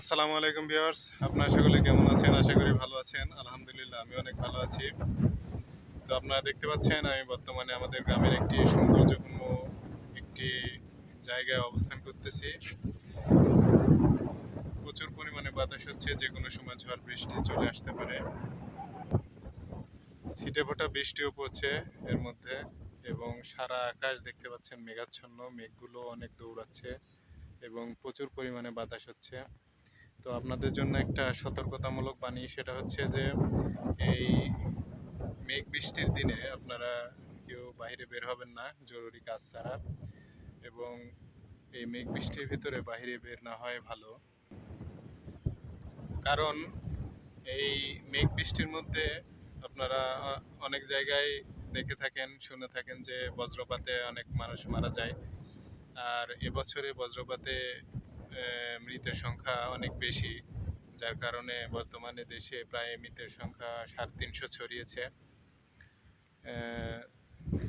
আসসালামু আলাইকুম ভিউয়ার্স। আপনারা সকলে কেমন আছেন? আশা করি ভালো আছেন। আলহামদুলিল্লাহ আমি অনেক ভালো আছি। তো আপনারা দেখতে পাচ্ছেন, আমি বর্তমানে আমাদের গ্রামের একটি সৌন্দর্যপূর্ণ একটি জায়গায় অবস্থান করতেছি। প্রচুর পরিমাণে বাতাস হচ্ছে যে কোনো সময় ঝড় বৃষ্টি চলে আসতে পারে। ছিটে ফোটা বৃষ্টিও পড়ছে এর মধ্যে, এবং সারা আকাশ দেখতে পাচ্ছেন মেঘাচ্ছন্ন, মেঘগুলো অনেক দৌড়াচ্ছে, এবং প্রচুর পরিমাণে বাতাস হচ্ছে। তো আপনাদের জন্য একটা সতর্কতামূলক বাণী, সেটা হচ্ছে যে এই মেঘ বৃষ্টির দিনে আপনারা কেউ বাইরে বের হবেন না, জরুরি কাজ ছাড়া। এবং এই মেঘ বৃষ্টির ভিতরে বাইরে বের না হয় ভালো। কারণ এই মেঘ বৃষ্টির মধ্যে আপনারা অনেক জায়গায় দেখে থাকেন, শুনে থাকেন যে বজ্রপাতে অনেক মানুষ মারা যায়। আর এবছরে বজ্রপাতে মৃতের সংখ্যা অনেক বেশি, যার কারণে বর্তমানে দেশে প্রায় মৃতের সংখ্যা সাড়ে তিনশো ছড়িয়েছে।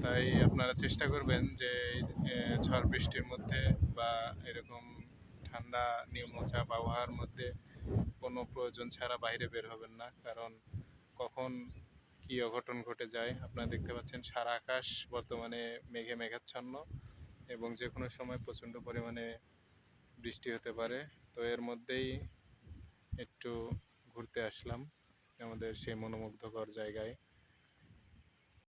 তাই আপনারা চেষ্টা করবেন যে এই ঝড় বৃষ্টির মধ্যে বা এরকম ঠান্ডা, নিম্নচাপ আবহাওয়ার মধ্যে কোনো প্রয়োজন ছাড়া বাইরে বের হবেন না। কারণ কখন কী অঘটন ঘটে যায়, আপনারা দেখতে পাচ্ছেন সারা আকাশ বর্তমানে মেঘে মেঘাচ্ছন্ন এবং যে কোনো সময় প্রচণ্ড পরিমাণে বৃষ্টি হতে পারে তো এর মধ্যেই একটু ঘুরতে আসলাম আমাদের সেই মনোমুগ্ধকর জায়গায়।